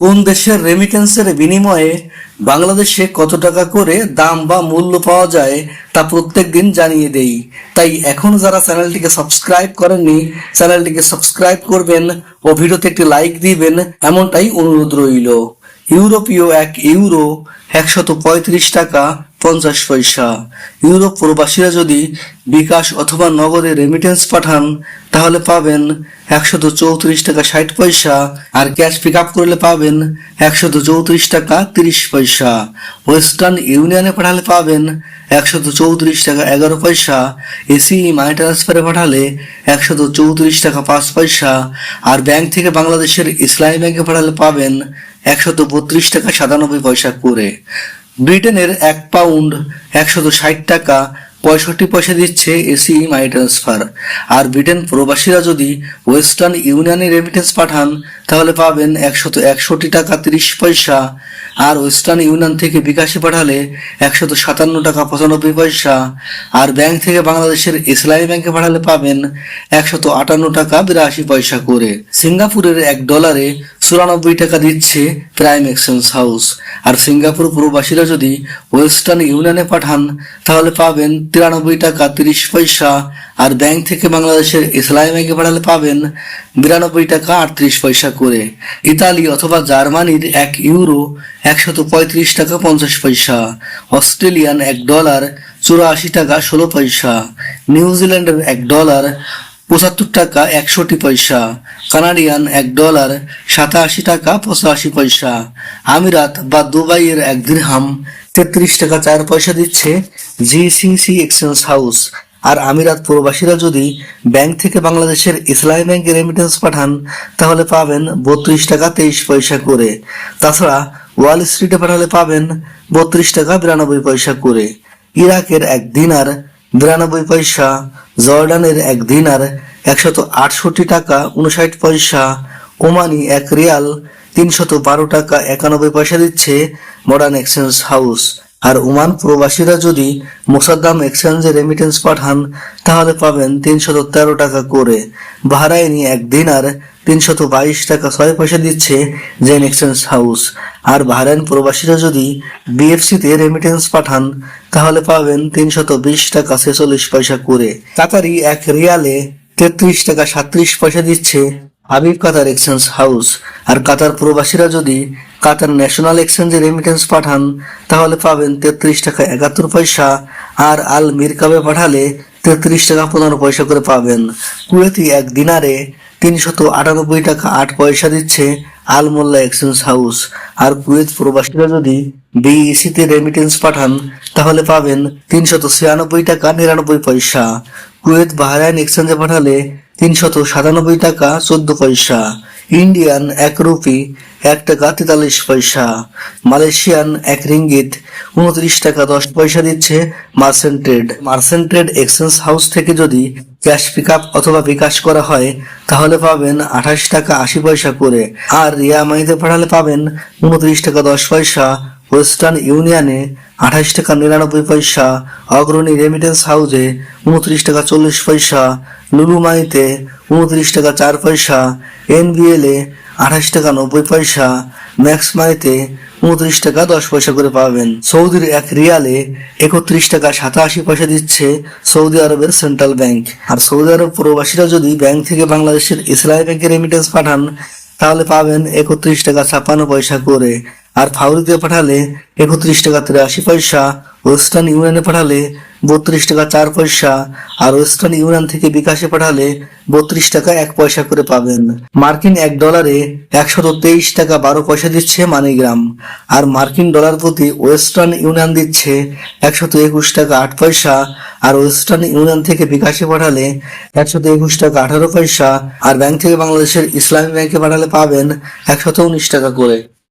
কোন দেশের রেমিটেন্সের বিনিময়ে বাংলাদেশে কত টাকা করে দাম বা মূল্য পাওয়া যায় তা প্রত্যেক দিন জানিয়ে দেই। তাই এখন যারা চ্যানেলটিকে সাবস্ক্রাইব করেননি, চ্যানেলটিকে সাবস্ক্রাইব করবেন ও ভিডিওতে একটি লাইক দিবেন, এমনটাই অনুরোধ রইল। ইউরোপীয় এক ইউরো একশত পঁয়ত্রিশ টাকা পঞ্চাশ পয়সা। ইউরোপ প্রবাসীরা যদি বিকাশ অথবা নগদে রেমিটেন্স পাঠান, তাহলে পাবেন একশত চৌত্রিশ টাকা ষাট পয়সা, আর ক্যাশ পিক আপ করলে পাবেন একশত চৌত্রিশ টাকা তিরিশ পয়সা। ওয়েস্টার্ন ইউনিয়নে পাঠালে পাবেন একশত চৌত্রিশ টাকা এগারো পয়সা এসি মানি ট্রান্সফারে পাঠালে একশত চৌত্রিশ টাকা পাঁচ পয়সা, আর ব্যাংক থেকে বাংলাদেশের ইসলামী ব্যাংকে পাঠালে পাবেন একশত বত্রিশ টাকা সাতানব্বই পয়সা করে। ব্রিটেনের এক পাউন্ড একশত ষাট টাকা পঁয়ষট্টি পয়সা দিচ্ছে এসি মানি ট্রান্সফার আর ব্রিটেন প্রবাসীরা যদি ওয়েস্টার্ন ইউনিয়নে রেমিটেন্স পাঠান, তাহলে পাবেন একশত একষট্টি টাকা তিরিশ পয়সা। আর ওয়েস্টার্ন ইউনিয়ন থেকে বিকাশে পাঠালে একশত সাতান্ন টাকা পঁচানব্বই পয়সা। আর ব্যাংক থেকে বাংলাদেশের ইসলামী ব্যাংকে পাঠালে পাবেন একশত আটান্ন টাকা বিরাশি পয়সা করে। সিঙ্গাপুরের এক ডলারে চুরানব্বই টাকা দিচ্ছে প্রাইম এক্সচেঞ্জ হাউস। আর সিঙ্গাপুর প্রবাসীরা যদি ওয়েস্টার্ন ইউনিয়নে পাঠান, তাহলে পাবেন তিরানব্বই টাকা তিরিশ পয়সা, আর ব্যাংক থেকে বাংলাদেশের ইসলামী ব্যাংকে পাঠালে পাবেন বিরানব্বই টাকা আটত্রিশ পয়সা করে। ইতালি অথবা জার্মানির এক ইউরো একশত পঁয়ত্রিশ টাকা পঞ্চাশ পয়সা, অস্ট্রেলিয়ান এক ডলার চুরাশি টাকা ষোলো পয়সা, নিউজিল্যান্ডের এক ডলার পঁচাত্তর টাকা একষট্টি পয়সা, কানাডিয়ান এক ডলার সাতাশি টাকা পঁচাশি পয়সা। আমিরাত বা দুবাইয়ের এক দিরহাম তেত্রিশ টাকা চার পয়সা দিচ্ছে জিসিসি এক্সচেঞ্জ হাউস। আর আমিরাত প্রবাসীরা যদি ব্যাংক থেকে বাংলাদেশের ইসলামী ব্যাংকে রেমিটেন্স পাঠান, তাহলে পাবেন বত্রিশ টাকা তেইশ পয়সা করে। তাছাড়া ওয়াল স্ট্রিটে পাঠালে পাবেন বত্রিশ টাকা বিরানব্বই পয়সা করে। ইরাকের এক দিনার বিরানব্বই পয়সা, জর্ডানের এক দিনার একশত আটষট্টি টাকা উনষাট পয়সা, ওমানি এক রিয়াল তিনশত বারো টাকা একানব্বই পয়সা দিচ্ছে মডার্ন এক্সচেঞ্জ হাউস আর ওমান প্রবাসীরা যদি মোসাদ্দাম এক্সচেঞ্জে রেমিটেন্স পাঠান, তাহলে পাবেন তিনশত তেরো টাকা করে। বাহরাইনি এক দিনার তিনশত বাইশ টাকা ছয় পয়সা দিচ্ছে জেন এক্সচেঞ্জ হাউস আর বাহরাইন প্রবাসীরা যদি বিএফসিতে রেমিটেন্স পাঠান, তাহলে পাবেন তিনশত বিশ টাকা ছেচল্লিশ পয়সা করে। কাতারি এক রিয়ালে তেত্রিশ টাকা সাত্রিশ পয়সা দিচ্ছে হাবিব কাতার এক্সচেঞ্জ হাউস। আর কাতার প্রবাসীরা যদি কাতার ন্যাশনাল এক্সচেঞ্জে রেমিটেন্স পাঠান, তাহলে পাবেন তেত্রিশ টাকা একাত্তর পয়সা, আর আল মিরকাবে পাঠালে তেত্রিশ টাকা পনেরো পয়সা করে পাবেন। কুয়েতি এক দিনারে তিনশত আটানব্বই টাকা আট পয়সা দিচ্ছে আল মোল্লা এক্সচেঞ্জ হাউস। আর কুয়েত প্রবাসীরা যদি বিইসিতে রেমিটেন্স পাঠান, তাহলে পাবেন তিনশত ছিয়ানব্বই টাকা নিরানব্বই পয়সা। কুয়েত বাহরাইন এক্সচেঞ্জে পাঠালে তিনশত সাতানব্বই টাকা চোদ্দ পয়সা। ইন্ডিয়ান এক রুপি এক টাকা তেতাল্লিশ পয়সা। মালয়েশিয়ান, এক রিঙ্গিত, উনত্রিশ টাকা দশ পয়সা দিচ্ছে merchant trade merchant trade exchange house থেকে যদি ক্যাশ পিক আপ অথবা বিকাশ করা হয়, তাহলে পাবেন আঠাশ টাকা আশি পয়সা করে। আর রিয়া মাইতে পাঠালে পাবেন উনত্রিশ টাকা দশ পয়সা ওয়েস্টার্ন ইউনিয়নে আঠাশ টাকা নিরানব্বই পয়সা, অগ্রণী রেমিটেন্স হাউসে উনত্রিশ টাকা চল্লিশ পয়সা, লুলুমাইতে উনত্রিশ টাকা চার পয়সা এনবিএল আঠাশ টাকা নব্বই পয়সা, ম্যাক্স মাইতে উনত্রিশ টাকা দশ পয়সা করে পাবেন। সৌদির এক রিয়ালে একত্রিশ টাকা সাতাশি পয়সা দিচ্ছে সৌদি আরবের সেন্ট্রাল ব্যাংক। আর সৌদি আরব প্রবাসীরা যদি ব্যাংক থেকে বাংলাদেশের ইসলামী ব্যাংকে রেমিটেন্স পাঠান, তাহলে পাবেন একত্রিশ টাকা ছাপ্পান্ন পয়সা করে। আর ফাউরিতে পাঠালে একত্রিশ টাকা তিরাশি পয়সা, ওয়েস্টার্ন ইউনিয়নে পাঠালে বত্রিশ টাকা চার পয়সা, আর ওয়েস্টার্ন ইউনিয়ন থেকে বিকাশে পাঠালে বত্রিশ টাকা এক পয়সা করে পাবেন। মার্কিন এক ডলারে একশত তেইশ টাকা বারো পয়সা দিচ্ছে মানিগ্রাম, আর মার্কিন ডলার প্রতি ওয়েস্টার্ন ইউনিয়ন দিচ্ছে একশত একুশ টাকা আট পয়সা, আর ওয়েস্টার্ন ইউনিয়ন থেকে বিকাশে পাঠালে একশত একুশ টাকা আঠারো পয়সা, আর ব্যাংক থেকে বাংলাদেশের ইসলামী ব্যাংকে পাঠালে পাবেন একশত উনিশ টাকা করে।